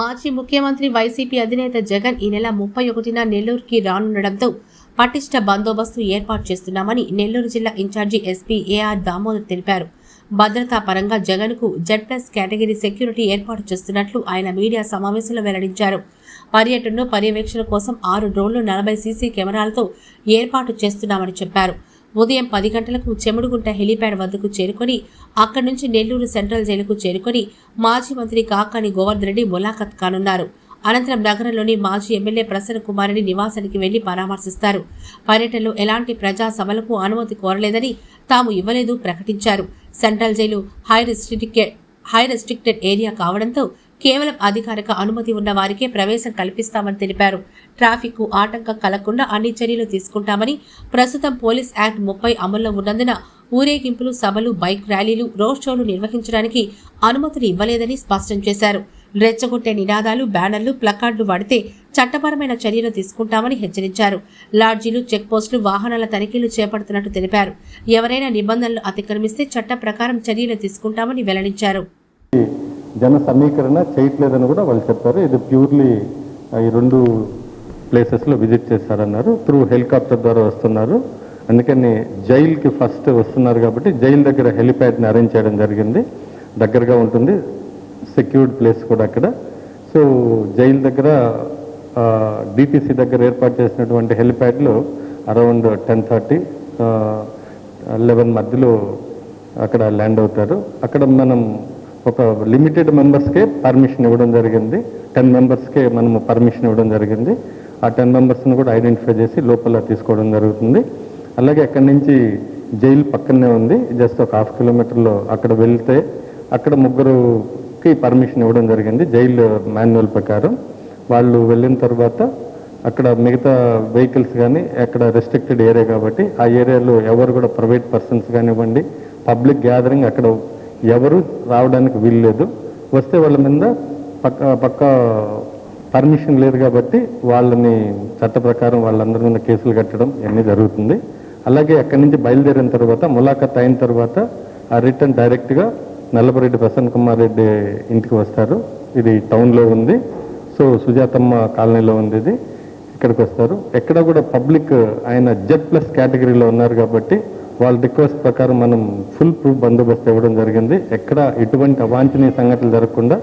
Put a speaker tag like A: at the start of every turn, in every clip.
A: మాజీ ముఖ్యమంత్రి వైసీపీ అధినేత జగన్ ఈ నెల ముప్పై ఒకటిన నెల్లూరుకి రానుండడంతో పటిష్ట బందోబస్తు ఏర్పాటు చేస్తున్నామని నెల్లూరు జిల్లా ఇన్ఛార్జి ఎస్పీ ఏఆర్ దామోదర్ తెలిపారు. భద్రతా పరంగా జగన్కు జెడ్ ప్లస్ కేటగిరీ సెక్యూరిటీ ఏర్పాటు చేస్తున్నట్లు ఆయన మీడియా సమావేశంలో వెల్లడించారు. పర్యటనను పర్యవేక్షణ కోసం ఆరు డ్రోన్లు నలభై సీసీ కెమెరాలతో ఏర్పాటు చేస్తున్నామని చెప్పారు. ఉదయం పది గంటలకు చెముడుగుంట హెలీప్యాడ్ వద్దకు చేరుకొని అక్కడి నుంచి నెల్లూరు సెంట్రల్ జైలుకు చేరుకొని మాజీ మంత్రి కాకాని గోవర్ధన్ రెడ్డి ములాఖత్ కానున్నారు. అనంతరం నగరంలోని మాజీ ఎమ్మెల్యే ప్రసన్న కుమారుని నివాసానికి వెళ్ళి పరామర్శిస్తారు. పర్యటనలో ఎలాంటి ప్రజా సభలకు అనుమతి కోరలేదని తాము ఇవ్వలేదు ప్రకటించారు. Central jail high restricted high restricted area కావడంతో కేవలం అధికారిక అనుమతి ఉన్న వారికే ప్రవేశం కల్పిస్తామని తెలిపారు. ట్రాఫిక్కు ఆటంకం కలగకుండా అన్ని చర్యలు తీసుకుంటామని ప్రస్తుతం పోలీస్ యాక్ట్ ముప్పై అమల్లో ఉన్నందున ఊరేగింపులు సభలు బైక్ ర్యాలీలు రోడ్ షోలు నిర్వహించడానికి అనుమతులు ఇవ్వలేదని స్పష్టం చేశారు. రెచ్చగొట్టే నినాదాలు బ్యానర్లు ప్లకార్డులు వాడితే చట్టపరమైన చర్యలు తీసుకుంటామని హెచ్చరించారు. లాడ్జీలు చెక్పోస్టులు వాహనాల తనిఖీలు చేపడుతున్నట్టు తెలిపారు. ఎవరైనా నిబంధనలు అతిక్రమిస్తే చట్ట ప్రకారం చర్యలు తీసుకుంటామని వెల్లడించారు.
B: జన సమీకరణ చేయట్లేదని కూడా వాళ్ళు చెప్పారు. ఇది ప్యూర్లీ ఈ రెండు ప్లేసెస్లో విజిట్ చేశారన్నారు. త్రూ హెలికాప్టర్ ద్వారా వస్తున్నారు. అందుకని జైలుకి ఫస్ట్ వస్తున్నారు కాబట్టి జైలు దగ్గర హెలిప్యాడ్ని అరేంజ్ చేయడం జరిగింది. దగ్గరగా ఉంటుంది. సెక్యూర్డ్ ప్లేస్ కూడా అక్కడ. సో జైలు దగ్గర డిటీసీ దగ్గర ఏర్పాటు చేసినటువంటి హెలిప్యాడ్లో అరౌండ్ టెన్ థర్టీ లెవెన్ మధ్యలో అక్కడ ల్యాండ్ అవుతారు. అక్కడ మనం ఒక లిమిటెడ్ మెంబర్స్కే పర్మిషన్ ఇవ్వడం జరిగింది. టెన్ మెంబర్స్కే మనము పర్మిషన్ ఇవ్వడం జరిగింది. ఆ టెన్ మెంబర్స్ని కూడా ఐడెంటిఫై చేసి లోపల తీసుకోవడం జరుగుతుంది. అలాగే అక్కడి నుంచి జైలు పక్కనే ఉంది. జస్ట్ ఒక హాఫ్ కిలోమీటర్లో అక్కడ వెళ్తే అక్కడ ముగ్గురుకి పర్మిషన్ ఇవ్వడం జరిగింది. జైలు మాన్యువల్ ప్రకారం. వాళ్ళు వెళ్ళిన తర్వాత అక్కడ మిగతా వెహికల్స్ కానీ అక్కడ రెస్ట్రిక్టెడ్ ఏరియా కాబట్టి ఆ ఏరియాలో ఎవరు కూడా ప్రైవేట్ పర్సన్స్ కానివ్వండి పబ్లిక్ గ్యాదరింగ్ అక్కడ ఎవరు రావడానికి వీల్లేదు. వస్తే వాళ్ళ మీద పక్క పక్క పర్మిషన్ లేదు కాబట్టి వాళ్ళని చట్ట ప్రకారం వాళ్ళందరి మీద కేసులు కట్టడం ఇవన్నీ జరుగుతుంది. అలాగే అక్కడి నుంచి బయలుదేరిన తర్వాత ములాఖత్ అయిన తర్వాత ఆ రిటర్న్ డైరెక్ట్గా నల్లపరెడ్డి ప్రసన్న కుమార్ రెడ్డి ఇంటికి వస్తారు. ఇది టౌన్లో ఉంది. సో సుజాతమ్మ కాలనీలో ఉంది ఇది. ఇక్కడికి వస్తారు. ఎక్కడ కూడా పబ్లిక్ ఆయన జెడ్ ప్లస్ కేటగిరీలో ఉన్నారు కాబట్టి వాళ్ళ రిక్వెస్ట్ ప్రకారం మనం ఫుల్ ప్రూఫ్ బందోబస్తు ఇవ్వడం జరిగింది. ఎక్కడ ఎటువంటి అవాంఛనీయ సంఘటనలు జరగకుండా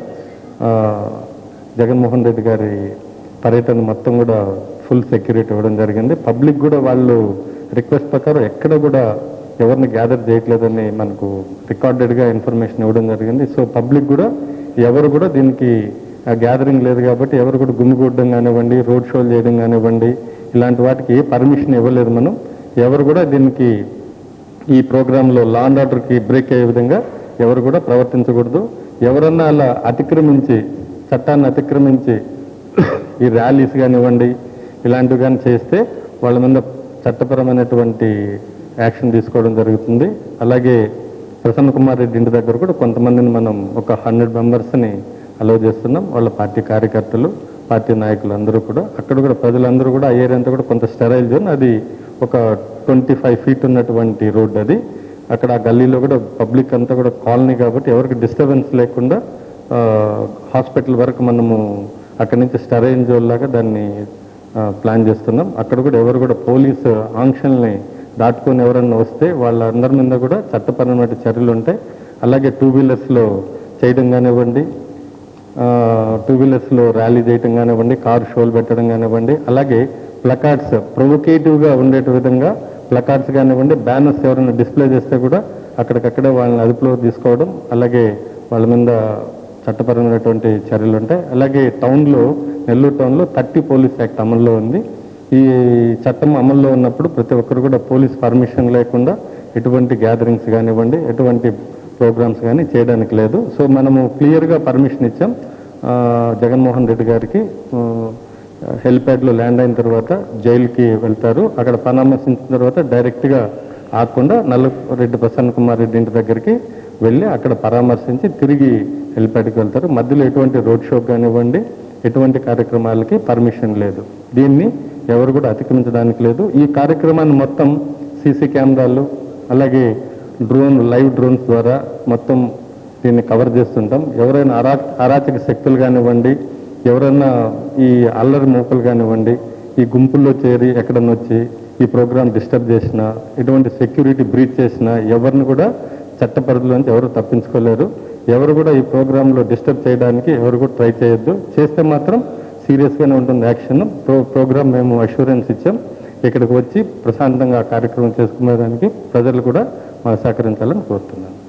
B: జగన్మోహన్ రెడ్డి గారి పర్యటన మొత్తం కూడా ఫుల్ సెక్యూరిటీ ఇవ్వడం జరిగింది. పబ్లిక్ కూడా వాళ్ళు రిక్వెస్ట్ ప్రకారం ఎక్కడ కూడా ఎవరిని గ్యాదర్ చేయట్లేదని మనకు రికార్డెడ్గా ఇన్ఫర్మేషన్ ఇవ్వడం జరిగింది. సో పబ్లిక్ కూడా ఎవరు కూడా దీనికి గ్యాదరింగ్ లేదు కాబట్టి ఎవరు కూడా గుమ్మిగూడడం కానివ్వండి రోడ్ షోలు చేయడం కానివ్వండి ఇలాంటి వాటికి ఏ పర్మిషన్ ఇవ్వలేదు మనం. ఎవరు కూడా దీనికి ఈ ప్రోగ్రాంలో లా అండ్ ఆర్డర్కి బ్రేక్ అయ్యే విధంగా ఎవరు కూడా ప్రవర్తించకూడదు. ఎవరన్నా అలా అతిక్రమించి చట్టాన్ని అతిక్రమించి ఈ ర్యాలీస్ కానివ్వండి ఇలాంటివి కానీ చేస్తే వాళ్ళ మీద చట్టపరమైనటువంటి యాక్షన్ తీసుకోవడం జరుగుతుంది. అలాగే ప్రసన్న కుమార్ రెడ్డి ఇంటి దగ్గర కూడా కొంతమందిని మనం ఒక హండ్రెడ్ మెంబర్స్ని అలో చేస్తున్నాం. వాళ్ళ పార్టీ కార్యకర్తలు పార్టీ నాయకులు అందరూ కూడా. అక్కడ కూడా ప్రజలందరూ కూడా ఆ ఏరియా అంతా కూడా కొంత స్టెరైల్ జోన్ అది ఒక ట్వంటీ ఫైవ్ ఫీట్ ఉన్నటువంటి రోడ్ అది. అక్కడ ఆ గల్లీలో కూడా పబ్లిక్ అంతా కూడా కాలనీ కాబట్టి ఎవరికి డిస్టర్బెన్స్ లేకుండా హాస్పిటల్ వరకు మనము అక్కడి నుంచి స్టెరైన్ జోన్ లాగా దాన్ని ప్లాన్ చేస్తున్నాం. అక్కడ కూడా ఎవరు కూడా పోలీసు ఆంక్షల్ని దాటుకొని ఎవరన్నా వస్తే వాళ్ళందరి మీద కూడా చట్టపరమైన చర్యలు ఉంటాయి. అలాగే టూ వీలర్స్లో చేయడం కానివ్వండి టూ వీలర్స్లో ర్యాలీ చేయడం కానివ్వండి కారు షోలు పెట్టడం కానివ్వండి అలాగే ప్లకార్డ్స్ ప్రొవొకేటివ్గా ఉండే విధంగా ప్లకార్డ్స్ కానివ్వండి బ్యానర్స్ ఎవరైనా డిస్ప్లే చేస్తే కూడా అక్కడికక్కడే వాళ్ళని అదుపులో తీసుకోవడం అలాగే వాళ్ళ మీద చట్టపరమైనటువంటి చర్యలు ఉంటాయి. అలాగే టౌన్లో నెల్లూరు టౌన్లో థర్టీ పోలీస్ యాక్ట్ అమల్లో ఉంది. ఈ చట్టం అమల్లో ఉన్నప్పుడు ప్రతి ఒక్కరు కూడా పోలీస్ పర్మిషన్ లేకుండా ఎటువంటి గ్యాదరింగ్స్ కానివ్వండి ఎటువంటి ప్రోగ్రామ్స్ కానీ చేయడానికి లేదు. సో మనము క్లియర్గా పర్మిషన్ ఇచ్చాం. జగన్మోహన్ రెడ్డి గారికి హెలిప్యాడ్లో ల్యాండ్ అయిన తర్వాత జైలుకి వెళ్తారు. అక్కడ పరామర్శించిన తర్వాత డైరెక్ట్గా ఆకుండా నల్లరెడ్డి ప్రసన్న కుమార్ రెడ్డి ఇంటి దగ్గరికి వెళ్ళి అక్కడ పరామర్శించి తిరిగి హెలిప్యాడ్కి వెళ్తారు. మధ్యలో ఎటువంటి రోడ్ షో కానివ్వండి ఎటువంటి కార్యక్రమాలకి పర్మిషన్ లేదు. దీన్ని ఎవరు కూడా అతిక్రమించడానికి లేదు. ఈ కార్యక్రమాన్ని మొత్తం సీసీ కెమెరాలు అలాగే డ్రోన్ లైవ్ డ్రోన్స్ ద్వారా మొత్తం దీన్ని కవర్ చేస్తుంటాం. ఎవరైనా అరా అరాచక శక్తులు కానివ్వండి ఎవరన్నా ఈ అల్లరి మూకలు కానివ్వండి ఈ గుంపుల్లో చేరి ఎక్కడన్నా వచ్చి ఈ ప్రోగ్రాం డిస్టర్బ్ చేసినా ఇటువంటి సెక్యూరిటీ బ్రీచ్ చేసినా ఎవరిని కూడా చట్టపరిధిలోంచి ఎవరు తప్పించుకోలేరు. ఎవరు కూడా ఈ ప్రోగ్రాంలో డిస్టర్బ్ చేయడానికి ఎవరు కూడా ట్రై చేయొద్దు. చేస్తే మాత్రం సీరియస్గానే ఉంటుంది యాక్షన్. ప్రో ప్రోగ్రామ్ మేము అష్యూరెన్స్ ఇచ్చాం. ఇక్కడికి వచ్చి ప్రశాంతంగా కార్యక్రమం చేసుకునేదానికి ప్రజలు కూడా మాకు సహకరించాలని కోరుతున్నాను.